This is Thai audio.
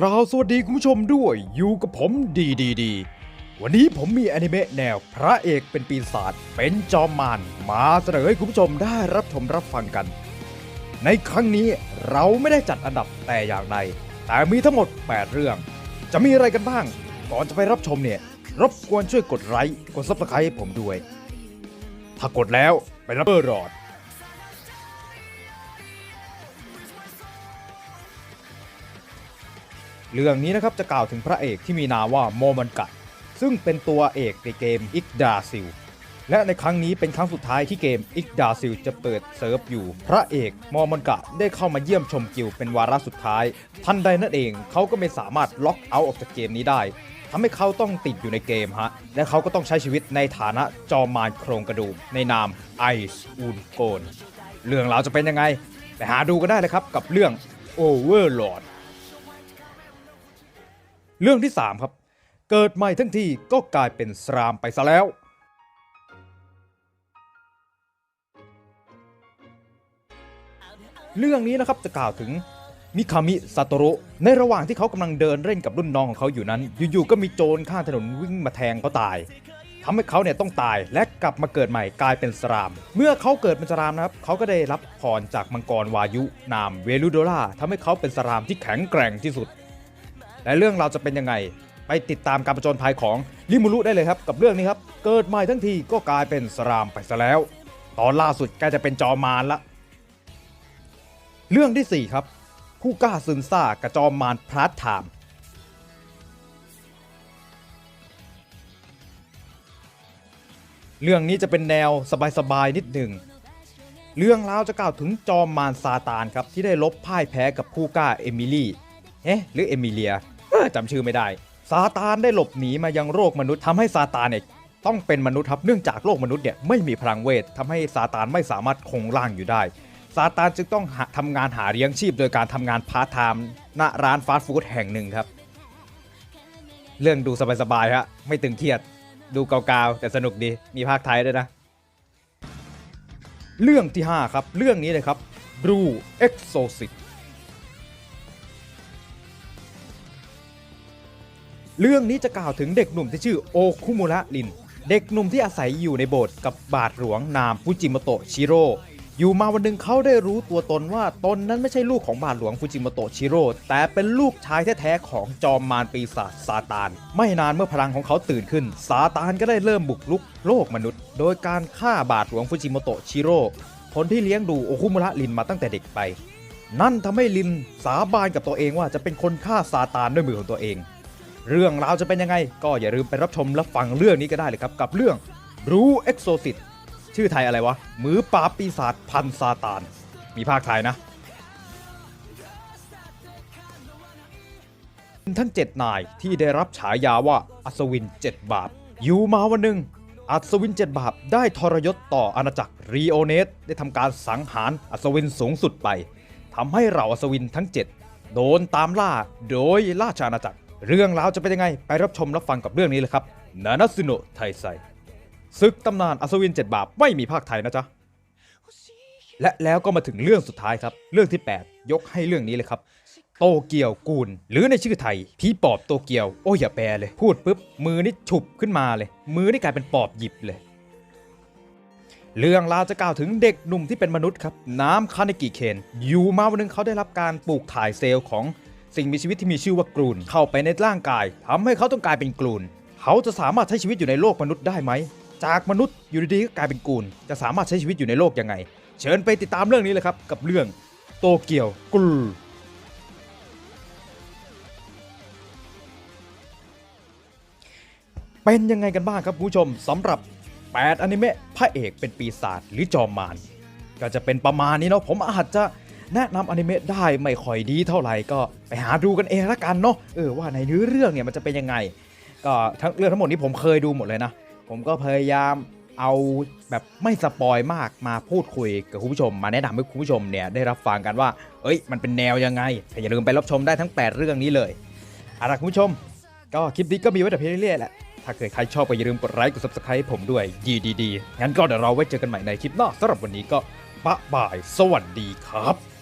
กล่าวสวัสดีคุณผู้ชมด้วยอยู่กับผมดีดีดี วันนี้ผมมีอนิเมะแนวพระเอกเป็นปีศาจเป็นจอมมารมาเสนอให้คุณผู้ชมได้รับชมรับฟังกัน ในครั้งนี้เราไม่ได้จัดอันดับแต่อย่างใด แต่มีทั้งหมด 8 เรื่อง จะมีอะไรกันบ้าง ก่อนจะไปรับชมเนี่ย รบกวนช่วยกดไลค์กดซับสไครต์ให้ผมด้วย ถ้ากดแล้วไปรับเบอร์รอด เรื่องนี้นะครับจะกล่าวถึงพระเอกที่มีนามว่าโมมันกะซึ่งเป็นตัวเอกในเกมอิกดาซิลและในครั้งนี้เป็นครั้งสุดท้ายที่เกมอิกดาซิลจะเปิดเซิร์ฟอยู่ พระเอกมอมันกะได้เข้ามาเยี่ยมชมกิลเป็นวาระสุดท้าย ทันใดนั่นเองเขาก็ไม่สามารถล็อกเอาท์ออกจากเกมนี้ได้ทำให้เขาต้องติดอยู่ในเกมฮะ และเขาก็ต้องใช้ชีวิตในฐานะจอมารโครงกระดูกในนามไอซ์อูนโกนเรื่องราวจะเป็นยังไง ไปหาดูกันได้เลยครับกับเรื่อง Overlord เรื่องที่ 3 ครับ เกิดใหม่ทั้งทีก็กลายเป็นสรามไปซะแล้ว เรื่องนี้นะครับจะกล่าวถึงมิคามิซาโตโระในระหว่างที่เขากำลังเดินเล่นกับรุ่นน้องของเขาอยู่นั้น อยู่ๆก็มีโจรข้างถนนวิ่งมาแทงเขาตายทำให้เขาเนี่ยต้องตายและกลับมาเกิดใหม่กลายเป็นสราม เมื่อเขาเกิดเป็นสรามนะครับเขาก็ได้รับพรจากมังกรวายุ นามเวลูโดล่าทำให้เขาเป็นสรามที่แข็งแกร่งที่สุด และเรื่องเราจะเป็นยังไง ไปติดตามการประจนภัยของลิมูรุได้เลยครับ กับเรื่องนี้ครับ เกิดใหม่ทั้งทีก็กลายเป็นสรามไปซะแล้ว ตอนล่าสุดกล้จะเป็นจอมารละ เรื่องที่ 4 ครับผู้กล้าซึมซ่ากับจอมารพลาร์ทไทม์เรื่องนี้จะเป็นแนวสบายๆนิดหนึ่ง เรื่องราวจะกล่าวถึงจอมมารซาตานครับที่ได้ลบพ่ายแพ้กับผู้กล้าเอมิลี่ เอ๊ะหรือเอมิเลีย ออจำชื่อไม่ได้ ซาตานได้หลบหนีมายังโลกมนุษย์ทำให้ซาตานเนี่ยต้องเป็นมนุษย์ครับเนื่องจากโลกมนุษย์เนี่ยไม่มีพลังเวททำให้ซาตานไม่สามารถคงร่างอยู่ได้ ซาตานจึงต้องหาทำงานหาเลี้ยงชีพ โดยการทำงานพาร์ทไทม์ณร้านฟาสต์ฟู้ดแห่งหนึ่งครับ เรื่องดูสบายๆฮะไม่ตึงเครียดดูเกาๆแต่สนุกดีมีภาคไทยด้วยนะ เรื่องที่ 5 ครับ เรื่องนี้เลยครับ Blue Exorcist เรื่องนี้จะกล่าวถึงเด็กหนุ่มที่ชื่อโอคุมุระริน เด็กหนุ่มที่อาศัยอยู่ในโบสถ์กับบาทหลวงนามฟูจิโมโตะชิโร่อยู่มาวันหนึ่งเขาได้รู้ตัวตนว่าตนนั้นไม่ใช่ลูกของบาทหลวงฟูจิโมโตะชิโร่แต่เป็นลูกชายแท้ๆของจอมมารปีศาจซาตาน ไม่นานเมื่อพลังของเขาตื่นขึ้นซาตานก็ได้เริ่มบุกรุกโลกมนุษย์ โดยการฆ่าบาทหลวงฟูจิโมโตะชิโร่คนที่เลี้ยงดูโอคุมุระรินมาตั้งแต่เด็กไป นั่นทำให้ลินสาบานกับตัวเองว่าจะเป็นคนฆ่าซาตานด้วยมือของตัวเอง เรื่องราวจะเป็นยังไง ก็อย่าลืมไปรับชมและฟังเรื่องนี้ก็ได้เลยครับ กับเรื่องรู้เอ็กโซซิตชื่อไทยอะไรวะ มือปราบปีศาจพันซาตาน มีภาคไทยนะทั้ง7นายที่ได้รับฉายาว่าอัศวิน7บาป อยู่มาวันหนึ่งอัศวิน7บาปได้ทรยศต่ออาณาจักรรีโอเนสได้ทำการสังหารอัศวินสูงสุดไปทำให้เหล่าอัศวินทั้ง 7 โดนตามล่าโดยราชอาณาจักร เรื่องราวจะเป็นยังไง ไปรับชมรับฟังกับเรื่องนี้เลยครับ นานาซุโนะไทไซศึกตำนานอัศวิน7บาปไม่มีภาคไทยนะจ๊ะ และแล้วก็มาถึงเรื่องสุดท้ายครับ เรื่องที่ 8 ยกให้เรื่องนี้เลยครับ โตเกียวกูลหรือในชื่อไทยพี่ปอบโตเกียว โอ้ยอย่าแปลเลย พูดปุ๊บ มือนี่ฉุบขึ้นมาเลย มือนี่กลายเป็นปอบหยิบเลย เรื่องราวจะกล่าวถึงเด็กหนุ่มที่เป็นมนุษย์ครับ น้ำคาเนกิเคน อยู่มาวันหนึงเขาได้รับการปลูกถ่ายเซลล์ของ สิ่งมีชีวิตที่มีชื่อว่ากรูน เข้าไปในร่างกายทำให้เขาต้องกลายเป็นกรูน เขาจะสามารถใช้ชีวิตอยู่ในโลกมนุษย์ได้ไหม จากมนุษย์อยู่ดีๆก็กลายเป็นกูน จะสามารถใช้ชีวิตอยู่ในโลกยังไง เชิญไปติดตามเรื่องนี้เลยครับกับเรื่องโตเกียวกรูเป็นยังไงกันบ้างครับผู้ชมสำหรับ 8 อนิเมะพระเอกเป็นปีศาจหรือจอมมารก็จะเป็นประมาณนี้เนาะผมอาจจะ แนะนำอนิเมะได้ไม่ค่อยดีเท่าไหร่ก็ไปหาดูกันเองละกันเนาะเออว่าในเนื้อเรื่องเนี่ยมันจะเป็นยังไง ก็ทั้งเรื่องทั้งหมดนี้ผมเคยดูหมดเลยนะ ผมก็พยายามเอาแบบไม่สปอยมากมาพูดคุยกับคุณผู้ชม มาแนะนำให้คุณผู้ชมเนี่ยได้รับฟังกันว่า เอ้ย มันเป็นแนวยังไงแต่อย่าลืมไปรับชมได้ทั้ง 8 เรื่องนี้เลยเอาละคุณผู้ชม ก็คลิปนี้ก็มีไว้แต่เพียงเรื่อยๆแหละถ้าเกิดใครชอบก็อย่าลืมกดไลค์กด subscribe ผมด้วยดีดีดีงั้นก็เดี๋ยวเราไว้เจอกันใหม่ในคลิปหน้าสำหรับวันนี้ก็บ๊ายบาย สวัสดีครับ